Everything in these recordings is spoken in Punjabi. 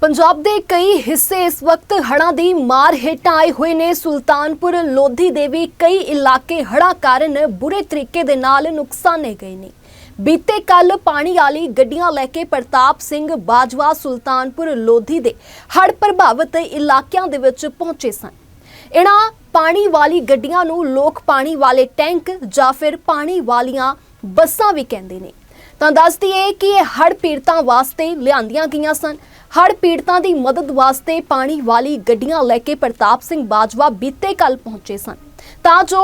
ਪੰਜਾਬ ਦੇ ਕਈ ਹਿੱਸੇ ਇਸ ਵਕਤ ਹੜ੍ਹਾਂ ਦੀ ਮਾਰ ਹੇਠਾਂ ਆਏ ਹੋਏ ਨੇ। ਸੁਲਤਾਨਪੁਰ, ਲੋਧੀ ਦੇ ਵੀ ਕਈ ਇਲਾਕੇ ਹੜ੍ਹਾਂ ਕਾਰਨ ਬੁਰੇ ਤਰੀਕੇ ਦੇ ਨਾਲ ਨੁਕਸਾਨੇ ਗਏ ਨੇ। ਬੀਤੇ ਕੱਲ ਪਾਣੀ ਵਾਲੀ ਗੱਡੀਆਂ ਲੈ ਕੇ ਪ੍ਰਤਾਪ ਸਿੰਘ ਬਾਜਵਾ ਸੁਲਤਾਨਪੁਰ, ਲੋਧੀ ਦੇ ਹੜ੍ਹ ਪ੍ਰਭਾਵਿਤ ਇਲਾਕਿਆਂ ਦੇ ਵਿੱਚ ਪਹੁੰਚੇ ਸਨ। ਇਹਨਾਂ ਪਾਣੀ ਵਾਲੀ ਗੱਡੀਆਂ ਨੂੰ ਲੋਕ ਪਾਣੀ ਵਾਲੇ ਟੈਂਕ ਜਾਂ ਫਿਰ ਪਾਣੀ ਵਾਲੀਆਂ ਬੱਸਾਂ ਵੀ ਕਹਿੰਦੇ ਨੇ। ਤਾਂ ਦੱਸ ਦਈਏ ਕਿ ਇਹ ਹੜ੍ਹ ਪੀੜਤਾਂ ਵਾਸਤੇ ਲਿਆਂਦੀਆਂ ਗਈਆਂ ਸਨ। ਹੜ੍ਹ ਪੀੜਤਾਂ ਦੀ ਮਦਦ ਵਾਸਤੇ ਪਾਣੀ ਵਾਲੀ ਗੱਡੀਆਂ ਲੈ ਕੇ ਪ੍ਰਤਾਪ ਸਿੰਘ ਬਾਜਵਾ ਬੀਤੇ ਕੱਲ ਪਹੁੰਚੇ ਸਨ। ਤਾਂ ਜੋ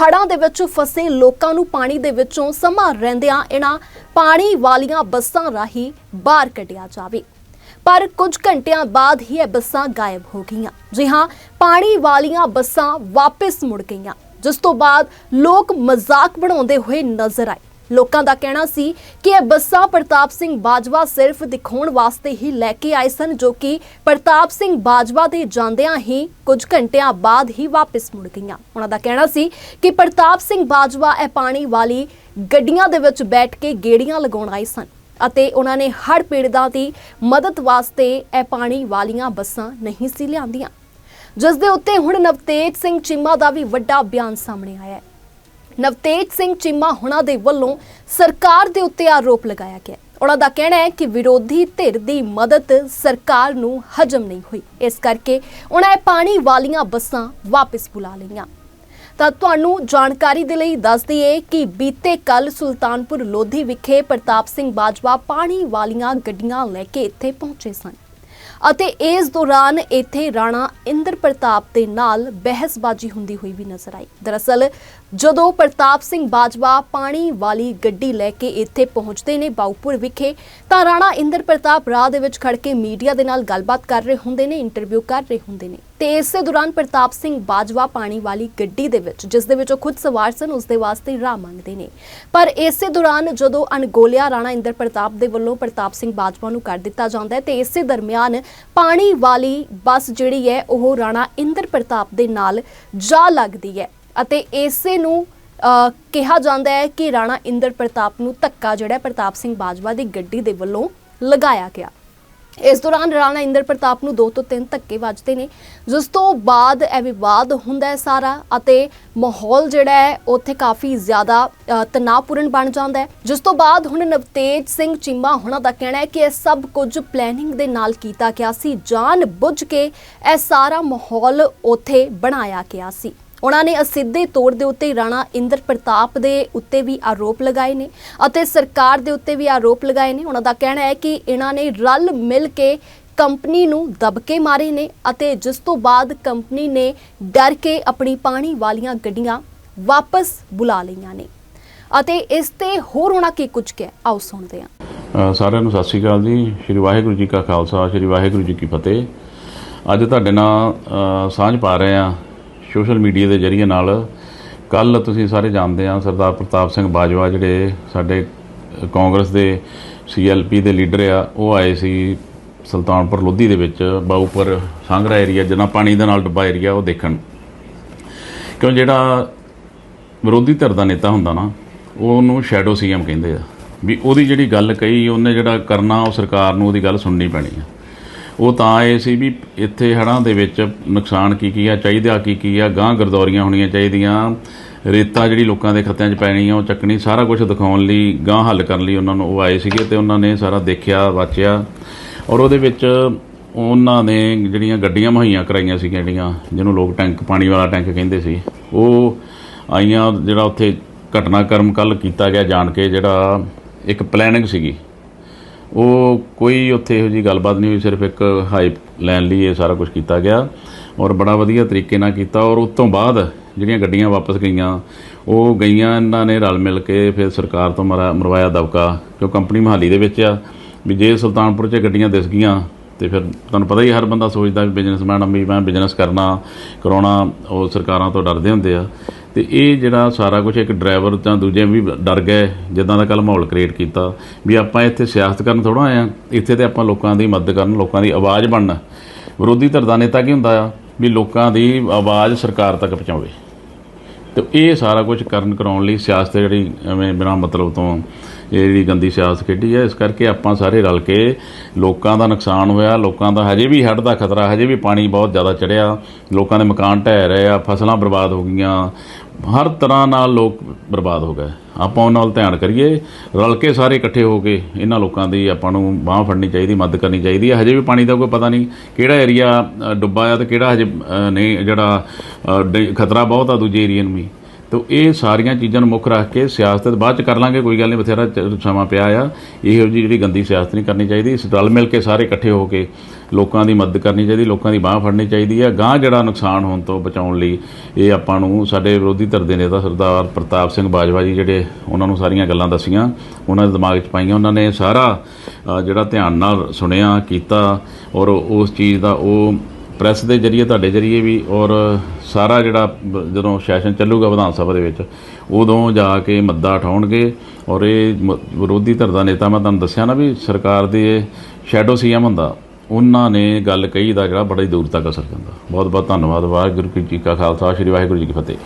ਹੜ੍ਹਾਂ ਦੇ ਵਿੱਚ ਫਸੇ ਲੋਕਾਂ ਨੂੰ ਪਾਣੀ ਦੇ ਵਿੱਚੋਂ ਸਮਾਂ ਰਹਿੰਦਿਆਂ ਇਹਨਾਂ ਪਾਣੀ ਵਾਲੀਆਂ ਬੱਸਾਂ ਰਾਹੀਂ ਬਾਹਰ ਕੱਢਿਆ ਜਾਵੇ। ਪਰ ਕੁਝ ਘੰਟਿਆਂ ਬਾਅਦ ਹੀ ਇਹ ਬੱਸਾਂ ਗਾਇਬ ਹੋ ਗਈਆਂ। ਜੀ ਹਾਂ, ਪਾਣੀ ਵਾਲੀਆਂ ਬੱਸਾਂ ਵਾਪਸ ਮੁੜ ਗਈਆਂ, ਜਿਸ ਤੋਂ ਬਾਅਦ ਲੋਕ ਮਜ਼ਾਕ ਬਣਾਉਂਦੇ ਹੋਏ ਨਜ਼ਰ ਆਏ। ਲੋਕਾਂ ਦਾ ਕਹਿਣਾ ਸੀ ਕਿ ਇਹ ਬੱਸਾਂ ਪ੍ਰਤਾਪ ਸਿੰਘ ਬਾਜਵਾ ਸਿਰਫ ਦਿਖਾਉਣ ਵਾਸਤੇ ਹੀ ਲੈ ਕੇ ਆਏ ਸਨ, ਜੋ ਕਿ ਪ੍ਰਤਾਪ ਸਿੰਘ ਬਾਜਵਾ ਦੇ ਜਾਂਦਿਆਂ ਹੀ ਕੁਝ ਘੰਟਿਆਂ ਬਾਅਦ ਹੀ ਵਾਪਸ ਮੁੜ ਗਈਆਂ। ਉਹਨਾਂ ਦਾ ਕਹਿਣਾ ਸੀ ਕਿ ਪ੍ਰਤਾਪ ਸਿੰਘ ਬਾਜਵਾ ਇਹ ਪਾਣੀ ਵਾਲੀ ਗੱਡੀਆਂ ਦੇ ਵਿੱਚ ਬੈਠ ਕੇ ਗੇੜੀਆਂ ਲਗਾਉਣ ਆਏ ਸਨ ਅਤੇ ਉਹਨਾਂ ਨੇ ਹੜ੍ਹ ਪੀੜਤਾਂ ਦੀ ਮਦਦ ਵਾਸਤੇ ਇਹ ਪਾਣੀ ਵਾਲੀਆਂ ਬੱਸਾਂ ਨਹੀਂ ਸੀ ਲਿਆਂਦੀਆਂ। ਜਿਸ ਦੇ ਉੱਤੇ ਹੁਣ ਨਵਤੇਜ ਸਿੰਘ ਚੀਮਾ ਦਾ ਵੀ ਵੱਡਾ ਬਿਆਨ ਸਾਹਮਣੇ ਆਇਆ ਹੈ। ਨਵਤੇਜ ਸਿੰਘ ਚੀਮਾ ਹੁਣਾਂ ਦੇ ਵੱਲੋਂ ਸਰਕਾਰ ਦੇ ਉੱਤੇ ਆਰੋਪ ਲਗਾਇਆ ਗਿਆ। ਉਹਨਾਂ ਦਾ ਕਹਿਣਾ ਹੈ ਕਿ ਵਿਰੋਧੀ ਧਿਰ ਦੀ ਮਦਦ ਸਰਕਾਰ ਨੂੰ ਹਜਮ ਨਹੀਂ ਹੋਈ। ਇਸ ਕਰਕੇ ਉਹਨਾਂ ਇਹ ਪਾਣੀ ਵਾਲੀਆਂ ਬੱਸਾਂ ਵਾਪਸ ਬੁਲਾ ਲਈਆਂ। ਤਾਂ ਤੁਹਾਨੂੰ ਜਾਣਕਾਰੀ ਦੇ ਲਈ ਦੱਸ ਦਈਏ ਕਿ ਬੀਤੇ ਕੱਲ ਸੁਲਤਾਨਪੁਰ ਲੋਧੀ ਵਿਖੇ ਪ੍ਰਤਾਪ ਸਿੰਘ ਬਾਜਵਾ ਪਾਣੀ ਵਾਲੀਆਂ ਗੱਡੀਆਂ ਲੈ ਕੇ ਇੱਥੇ ਪਹੁੰਚੇ ਸਨ। ਅਤੇ ਇਸ ਦੌਰਾਨ ਇੱਥੇ ਰਾਣਾ ਇੰਦਰ ਪ੍ਰਤਾਪ ਦੇ ਨਾਲ ਬਹਿਸਬਾਜ਼ੀ ਹੁੰਦੀ ਹੋਈ ਵੀ ਨਜ਼ਰ ਆਈ। ਦਰਅਸਲ, ਜਦੋਂ ਪ੍ਰਤਾਪ ਸਿੰਘ ਬਾਜਵਾ ਪਾਣੀ ਵਾਲੀ ਗੱਡੀ ਲੈ ਕੇ ਇੱਥੇ ਪਹੁੰਚਦੇ ਨੇ ਬਾਉਪੁਰ ਵਿਖੇ, ਤਾਂ ਰਾਣਾ ਇੰਦਰ ਪ੍ਰਤਾਪ ਰਾਹ ਦੇ ਵਿੱਚ ਖੜ ਕੇ ਮੀਡੀਆ ਦੇ ਨਾਲ ਗੱਲਬਾਤ ਕਰ ਰਹੇ ਹੁੰਦੇ ਨੇ, ਇੰਟਰਵਿਊ ਕਰ ਰਹੇ ਹੁੰਦੇ ਨੇ। ਤੇ ਇਸੇ ਦੌਰਾਨ ਪ੍ਰਤਾਪ ਸਿੰਘ ਬਾਜਵਾ ਪਾਣੀ ਵਾਲੀ ਗੱਡੀ ਦੇ ਵਿੱਚ, ਜਿਸ ਦੇ ਵਿੱਚ ਉਹ ਖੁਦ ਸਵਾਰ ਸਨ, ਉਸ ਦੇ ਵਾਸਤੇ ਰਾਹ ਮੰਗਦੇ ਨੇ। ਪਰ ਇਸੇ ਦੌਰਾਨ ਜਦੋਂ ਅਣਗੋਲਿਆ ਰਾਣਾ ਇੰਦਰ ਪ੍ਰਤਾਪ ਦੇ ਵੱਲੋਂ ਪ੍ਰਤਾਪ ਸਿੰਘ ਬਾਜਵਾ ਨੂੰ ਕਰ ਦਿੱਤਾ ਜਾਂਦਾ ਹੈ, ਤੇ ਇਸੇ ਦਰਮਿਆਨ ਪਾਣੀ ਵਾਲੀ ਬੱਸ ਜਿਹੜੀ ਹੈ, ਉਹ ਰਾਣਾ ਇੰਦਰ ਪ੍ਰਤਾਪ ਦੇ ਨਾਲ ਜਾ ਲੱਗਦੀ ਹੈ ਅਤੇ ਇਸੇ ਨੂੰ ਕਿਹਾ ਜਾਂਦਾ ਹੈ ਕਿ ਰਾਣਾ ਇੰਦਰ ਪ੍ਰਤਾਪ ਨੂੰ ਧੱਕਾ ਜਿਹੜਾ ਪ੍ਰਤਾਪ ਸਿੰਘ ਬਾਜਵਾ ਦੀ ਗੱਡੀ ਦੇ ਵੱਲੋਂ ਲਗਾਇਆ ਗਿਆ। ਇਸ ਦੌਰਾਨ ਰਾਣਾ ਇੰਦਰ ਪ੍ਰਤਾਪ ਨੂੰ ਦੋ ਤੋਂ ਤਿੰਨ ਧੱਕੇ ਵੱਜਦੇ ਨੇ। ਜਿਸ ਤੋਂ ਬਾਅਦ ਇਹ ਵਿਵਾਦ ਹੁੰਦਾ ਹੈ ਸਾਰਾ ਅਤੇ ਮਾਹੌਲ ਜਿਹੜਾ ਹੈ, ਉੱਥੇ ਕਾਫੀ ਜ਼ਿਆਦਾ ਤਣਾਅਪੂਰਨ ਬਣ ਜਾਂਦਾ ਹੈ। ਜਿਸ ਤੋਂ ਬਾਅਦ ਹੁਣ ਨਵਤੇਜ ਸਿੰਘ ਚੀਮਾ ਹੁਣਾਂ ਦਾ ਕਹਿਣਾ ਹੈ ਕਿ ਇਹ ਸਭ ਕੁਝ ਪਲੈਨਿੰਗ ਦੇ ਨਾਲ ਕੀਤਾ ਗਿਆ ਸੀ। ਜਾਣ ਬੁੱਝ ਕੇ ਇਹ ਸਾਰਾ ਮਾਹੌਲ ਉੱਥੇ ਬਣਾਇਆ ਗਿਆ ਸੀ। ਉਹਨਾਂ ਨੇ ਅਸਿੱਧੇ ਤੌਰ ਦੇ ਉੱਤੇ ਰਾਣਾ ਇੰਦਰ ਪ੍ਰਤਾਪ ਦੇ ਉੱਤੇ ਵੀ ਆਰੋਪ ਲਗਾਏ ਨੇ ਅਤੇ ਸਰਕਾਰ ਦੇ ਉੱਤੇ ਵੀ ਆਰੋਪ ਲਗਾਏ ਨੇ। ਉਹਨਾਂ ਦਾ ਕਹਿਣਾ ਹੈ ਕਿ ਇਹਨਾਂ ਨੇ ਰਲ ਮਿਲ ਕੇ ਕੰਪਨੀ ਨੂੰ ਦਬਕੇ ਮਾਰੇ ਨੇ ਅਤੇ ਜਿਸ ਤੋਂ ਬਾਅਦ ਕੰਪਨੀ ਨੇ ਡਰ ਕੇ ਆਪਣੀ ਪਾਣੀ ਵਾਲੀਆਂ ਗੱਡੀਆਂ ਵਾਪਸ ਬੁਲਾ ਲਈਆਂ ਨੇ। ਅਤੇ ਇਸ ਤੇ ਹੋਰ ਉਹਨਾਂ ਕੀ ਕੁਝ ਕਿਹਾ ਆਓ ਸੁਣਦੇ ਹਾਂ। ਸਾਰਿਆਂ ਨੂੰ ਸਤਿ ਸ਼੍ਰੀ ਅਕਾਲ ਜੀ। ਸ਼੍ਰੀ ਵਾਹਿਗੁਰੂ ਜੀ ਕਾ ਖਾਲਸਾ, ਸ਼੍ਰੀ ਵਾਹਿਗੁਰੂ ਜੀ ਕੀ ਫਤਿਹ। ਅੱਜ ਤੁਹਾਡੇ ਨਾਲ ਸਾਂਝ ਪਾ ਰਹੇ ਆ ਸੋਸ਼ਲ ਮੀਡੀਆ ਦੇ ਜ਼ਰੀਏ ਨਾਲ ਕੱਲ ਤੁਸੀਂ ਸਾਰੇ ਜਾਣਦੇ ਆ ਸਰਦਾਰ ਪ੍ਰਤਾਪ ਸਿੰਘ ਬਾਜਵਾ ਜਿਹੜੇ ਸਾਡੇ ਕਾਂਗਰਸ ਦੇ ਸੀਐਲਪੀ ਦੇ ਲੀਡਰ ਆ, ਉਹ ਆਏ ਸੀ ਸੁਲਤਾਨਪੁਰ ਲੋਧੀ ਦੇ ਵਿੱਚ ਬਾਊਪੁਰ ਸੰਗਰਾ ਏਰੀਆ ਜਿੰਨਾ ਪਾਣੀ ਦੇ ਨਾਲ ਡੱਬਾ ਏਰੀਆ ਉਹ ਦੇਖਣ। ਕਿਉਂ ਜਿਹੜਾ ਵਿਰੋਧੀ ਧਿਰ ਦਾ ਨੇਤਾ ਹੁੰਦਾ ਨਾ, ਉਹਨੂੰ ਸ਼ੈਡੋ ਸੀਐਮ ਕਹਿੰਦੇ ਆ। ਵੀ ਉਹਦੀ ਜਿਹੜੀ ਗੱਲ ਕਹੀ, ਉਹਨੇ ਜਿਹੜਾ ਕਰਨਾ, ਉਹ ਸਰਕਾਰ ਨੂੰ ਉਹਦੀ ਗੱਲ ਸੁਣਨੀ ਪੈਣੀ ਆ। ਉਹ ਤਾਂ ਇਹ ਸੀ ਵੀ ਇੱਥੇ ਹੜ੍ਹਾਂ ਦੇ ਵਿੱਚ ਨੁਕਸਾਨ ਕੀ ਕੀ ਆ, ਚਾਹੀਦਾ ਕੀ ਕੀ ਆ ਗਾਂ ਗਰਦੌਰੀਆਂ ਹੋਣੀਆਂ ਚਾਹੀਦੀਆਂ, ਰੇਤਾ ਜਿਹੜੀ ਲੋਕਾਂ ਦੇ ਖੱਤਿਆਂ 'ਚ ਪੈਣੀ ਆ, ਉਹ ਚੱਕਣੀ, ਸਾਰਾ ਕੁਝ ਦਿਖਾਉਣ ਲਈ ਗਾਂ ਹੱਲ ਕਰਨ ਲਈ ਉਹਨਾਂ ਨੂੰ ਉਹ ਆਏ ਸੀਗੇ ਤੇ ਉਹਨਾਂ ਨੇ ਸਾਰਾ ਦੇਖਿਆ, ਵਾਚਿਆ ਔਰ ਉਹਦੇ ਵਿੱਚ ਉਹਨਾਂ ਨੇ ਜਿਹੜੀਆਂ ਗੱਡੀਆਂ ਮੁਹੱਈਆ ਕਰਾਈਆਂ ਸੀਗੀਆਂ ਜਿਹੜੀਆਂ, ਜਿਹਨੂੰ ਲੋਕ ਟੈਂਕ, ਪਾਣੀ ਵਾਲਾ ਟੈਂਕ ਕਹਿੰਦੇ ਸੀ, ਉਹ ਆਈਆਂ ਜਿਹੜਾ ਉੱਥੇ ਘਟਨਾਕ੍ਰਮ ਕੱਲ ਕੀਤਾ ਗਿਆ ਜਾਣ ਕੇ, ਜਿਹੜਾ ਇੱਕ ਪਲੈਨਿੰਗ ਸੀਗੀ। ਉਹ ਕੋਈ ਉੱਥੇ ਇਹੋ ਜੀ ਗੱਲਬਾਤ ਨਹੀਂ ਹੋਈ, ਸਿਰਫ ਇੱਕ ਹਾਈਪ ਲੈਣ ਲਈ ਇਹ ਸਾਰਾ ਕੁਝ ਕੀਤਾ ਗਿਆ ਔਰ ਬੜਾ ਵਧੀਆ ਤਰੀਕੇ ਨਾਲ ਕੀਤਾ ਔਰ ਉਸ ਤੋਂ ਬਾਅਦ ਜਿਹੜੀਆਂ ਗੱਡੀਆਂ ਵਾਪਸ ਗਈਆਂ, ਉਹ ਗਈਆਂ, ਇਹਨਾਂ ਨੇ ਰਲ ਮਿਲ ਕੇ ਫਿਰ ਸਰਕਾਰ ਤੋਂ ਮਰਾ, ਮਰਵਾਇਆ ਦਬਕਾ ਕਿਉਂ ਕੰਪਨੀ ਮਹਾਲੀ ਦੇ ਵਿੱਚ ਆ, ਵੀ ਜੇ ਸੁਲਤਾਨਪੁਰ 'ਚ ਗੱਡੀਆਂ ਦਿਸ ਗਈਆਂ, ਤੇ ਫਿਰ ਤੁਹਾਨੂੰ ਪਤਾ ਹੀ ਹਰ ਬੰਦਾ ਸੋਚਦਾ ਵੀ ਬਿਜ਼ਨਸਮੈਨ ਆ, ਵੀ ਮੈਂ ਬਿਜ਼ਨਸ ਕਰਨਾ, ਕਰਾਉਣਾ, ਉਹ ਸਰਕਾਰਾਂ ਤੋਂ ਡਰਦੇ ਹੁੰਦੇ ਆ। ਤੇ ਇਹ ਜਿਹੜਾ ਸਾਰਾ ਕੁਝ ਇੱਕ ਡਰਾਈਵਰ ਜਾਂ ਦੂਜੇ ਵੀ ਡਰ ਗਏ, ਜਿੱਦਾਂ ਦਾ ਕੱਲ ਮਾਹੌਲ ਕ੍ਰੀਏਟ ਕੀਤਾ, ਵੀ ਆਪਾਂ ਇੱਥੇ ਸਿਆਸਤ ਕਰਨ ਥੋੜਾ ਆਏ ਆ ਇੱਥੇ ਤੇ ਆਪਾਂ ਲੋਕਾਂ ਦੀ ਮਦਦ ਕਰਨ, ਲੋਕਾਂ ਦੀ ਆਵਾਜ਼ ਬਣਨਾ। ਵਿਰੋਧੀ ਧਿਰ ਦਾ ਨੇਤਾ ਕੀ ਹੁੰਦਾ ਆ? ਵੀ ਲੋਕਾਂ ਦੀ ਆਵਾਜ਼ ਸਰਕਾਰ ਤੱਕ ਪਹੁੰਚਾਵੇ। ਤੇ ਇਹ ਸਾਰਾ ਕੁਝ ਕਰਨ ਕਰਾਉਣ ਲਈ ਸਿਆਸਤ ਜਿਹੜੀ, ਐਵੇਂ ਬਿਨਾਂ ਮਤਲਬ ਤੋਂ ਇਹ ਜਿਹੜੀ ਗੰਦੀ ਸਿਆਸਤ ਖੇਡੀ ਹੈ ਇਸ ਕਰਕੇ ਆਪਾਂ ਸਾਰੇ ਰਲ ਕੇ ਲੋਕਾਂ ਦਾ ਨੁਕਸਾਨ ਹੋਇਆ ਲੋਕਾਂ ਦਾ ਹਜੇ ਵੀ ਹੜ੍ਹ ਦਾ ਖਤਰਾ ਹਜੇ ਵੀ ਪਾਣੀ ਬਹੁਤ ਜ਼ਿਆਦਾ ਚੜਿਆ ਲੋਕਾਂ ਦੇ ਮਕਾਨ ਢਹਿ ਰਹੇ ਆ ਫਸਲਾਂ ਬਰਬਾਦ ਹੋ ਗਈਆਂ ਹਰ ਤਰ੍ਹਾਂ ਨਾਲ ਲੋਕ ਬਰਬਾਦ ਹੋ ਗਏ। ਆਪਾਂ ਉਹਨਾਂ ਨਾਲ ਧਿਆਨ ਕਰੀਏ ਰਲ ਕੇ ਸਾਰੇ ਇਕੱਠੇ ਹੋ ਕੇ ਇਹਨਾਂ ਲੋਕਾਂ ਦੀ ਆਪਾਂ ਨੂੰ ਬਾਹ ਫੜਨੀ ਚਾਹੀਦੀ ਮਦਦ ਕਰਨੀ ਚਾਹੀਦੀ ਹੈ ਹਜੇ ਵੀ ਪਾਣੀ ਦਾ ਕੋਈ ਪਤਾ ਨਹੀਂ ਕਿਹੜਾ ਏਰੀਆ ਡੁੱਬਾ ਆ ਤੇ ਕਿਹੜਾ ਹਜੇ ਅ, ਨਹੀਂ ਜਿਹੜਾ ਅ, ਖਤਰਾ ਬਹੁਤ ਆ ਦੂਜੇ ਏਰੀਏ ਨੂੰ ਵੀ। ਤੋ ਇਹ ਸਾਰੀਆਂ ਚੀਜ਼ਾਂ ਨੂੰ ਮੁੱਖ ਰੱਖ ਕੇ ਸਿਆਸਤ ਬਾਅਦ ਚ ਕਰ ਲਾਂਗੇ, ਕੋਈ ਗੱਲ ਨਹੀਂ, ਬਥੇਰਾ ਸਮਾਂ ਪਿਆ ਆ। ਇਹੋ ਜਿਹੀ ਜਿਹੜੀ ਗੰਦੀ ਸਿਆਸਤ ਨਹੀਂ ਕਰਨੀ ਚਾਹੀਦੀ। ਇਸ ਰਲ ਮਿਲ ਕੇ ਸਾਰੇ ਇਕੱਠੇ ਹੋ ਕੇ ਲੋਕਾਂ ਦੀ ਮਦਦ ਕਰਨੀ ਚਾਹੀਦੀ, ਲੋਕਾਂ ਦੀ ਬਾਹ ਫੜਨੀ ਚਾਹੀਦੀ ਹੈ ਗਾਂ ਜਿਹੜਾ ਨੁਕਸਾਨ ਹੋਣ ਤੋਂ ਬਚਾਉਣ ਲਈ ਇਹ ਆਪਾਂ ਨੂੰ ਸਾਡੇ ਵਿਰੋਧੀ ਧਿਰ ਦੇ ਨੇਤਾ ਸਰਦਾਰ ਪ੍ਰਤਾਪ ਸਿੰਘ ਬਾਜਵਾ ਜੀ ਜਿਹੜੇ ਉਹਨਾਂ ਨੂੰ ਸਾਰੀਆਂ ਗੱਲਾਂ ਦੱਸੀਆਂ, ਉਹਨਾਂ ਦੇ ਦਿਮਾਗ 'ਚ ਪਾਈਆਂ, ਉਹਨਾਂ ਨੇ ਸਾਰਾ ਜਿਹੜਾ ਧਿਆਨ ਨਾਲ ਸੁਣਿਆ, ਕੀਤਾ ਔਰ ਉਸ ਚੀਜ਼ ਦਾ ਉਹ ਪ੍ਰੈਸ ਦੇ ਜਰੀਏ, ਤੁਹਾਡੇ ਜਰੀਏ ਵੀ ਔਰ ਸਾਰਾ ਜਿਹੜਾ ਜਦੋਂ ਸੈਸ਼ਨ ਚੱਲੂਗਾ ਵਿਧਾਨ ਸਭਾ ਦੇ ਵਿੱਚ, ਉਦੋਂ ਜਾ ਕੇ ਮੱਦਾ ਉਠਾਉਣਗੇ ਔਰ ਇਹ ਮ- ਵਿਰੋਧੀ ਧਿਰ ਦਾ ਨੇਤਾ ਮੈਂ ਤੁਹਾਨੂੰ ਦੱਸਿਆ ਨਾ ਵੀ ਸਰਕਾਰ ਦੇ ਸ਼ੈਡੋ ਸੀਐਮ ਹੁੰਦਾ, ਉਹਨਾਂ ਨੇ ਗੱਲ ਕਹੀ ਦਾ ਜਿਹੜਾ ਬੜਾ ਦੂਰ ਤੱਕ ਅਸਰ ਕਰਦਾ ਬਹੁਤ ਬਹੁਤ ਧੰਨਵਾਦ, ਵਾਹਿਗੁਰੂ ਜੀ ਕਾ ਖਾਲਸਾ, ਸ੍ਰੀ ਵਾਹਿਗੁਰੂ ਜੀ ਕੀ ਫਤਿਹ।